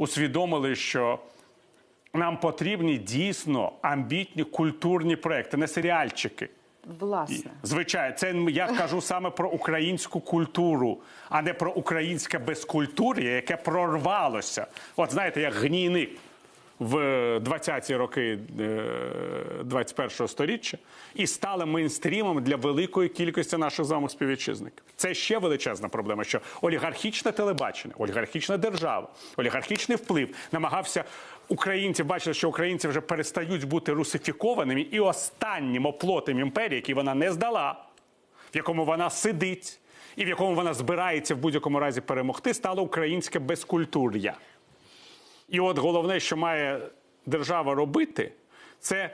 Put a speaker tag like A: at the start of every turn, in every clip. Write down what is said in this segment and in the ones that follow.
A: усвідомили, що нам потрібні дійсно амбітні культурні проекти, не серіальчики.
B: Власне.
A: Звичайно, це я кажу саме про українську культуру, а не про українське безкультур'я, яке прорвалося. От знаєте, як гнійник в 20-ті роки е, 21-го сторіччя і стало мейнстрімом для великої кількості наших з вами співвітчизників. Це ще величезна проблема, що олігархічне телебачення, олігархічна держава, олігархічний вплив намагався українців бачили, що українці вже перестають бути русифікованими, і останнім оплотом імперії, який вона не здала, в якому вона сидить, і в якому вона збирається в будь-якому разі перемогти, стало українське безкультур'я. І от головне, що має держава робити, це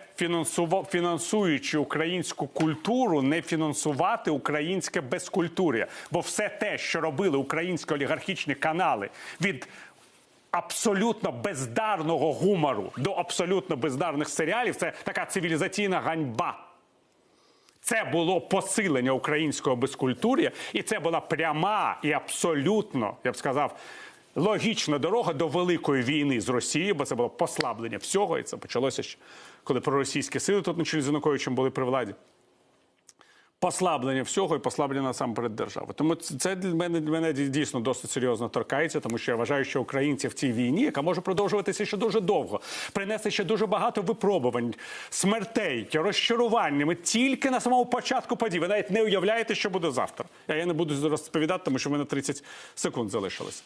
A: фінансуючи українську культуру, не фінансувати українське безкультур'я. Бо все те, що робили українські олігархічні канали від абсолютно бездарного гумору до абсолютно бездарних серіалів, це така цивілізаційна ганьба. Це було посилення українського безкультур'я, і це була пряма і абсолютно, я б сказав, логічна дорога до великої війни з Росією, бо це було послаблення всього, і це почалося ще, коли проросійські сили тут на чолі з Януковичем були при владі. Послаблення всього і послаблення насамперед держави. Тому це для мене для мене дійсно досить серйозно торкається, тому що я вважаю, що українці в цій війні, яка може продовжуватися ще дуже довго, принесе ще дуже багато випробувань, смертей, розчарувань. Ми тільки на самому початку подій. Ви навіть не уявляєте, що буде завтра. А я не буду розповідати, тому що в мене 30 секунд залишилось.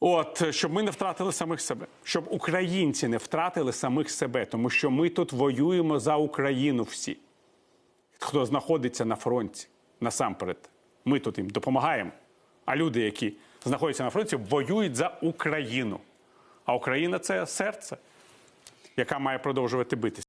A: От щоб ми не втратили самих себе, щоб українці не втратили самих себе, тому що ми тут воюємо за Україну всі хто знаходиться на фронті насамперед. Ми тут їм допомагаємо. А люди, які знаходяться на фронті, воюють за Україну. А Україна це серце, яка має продовжувати битися.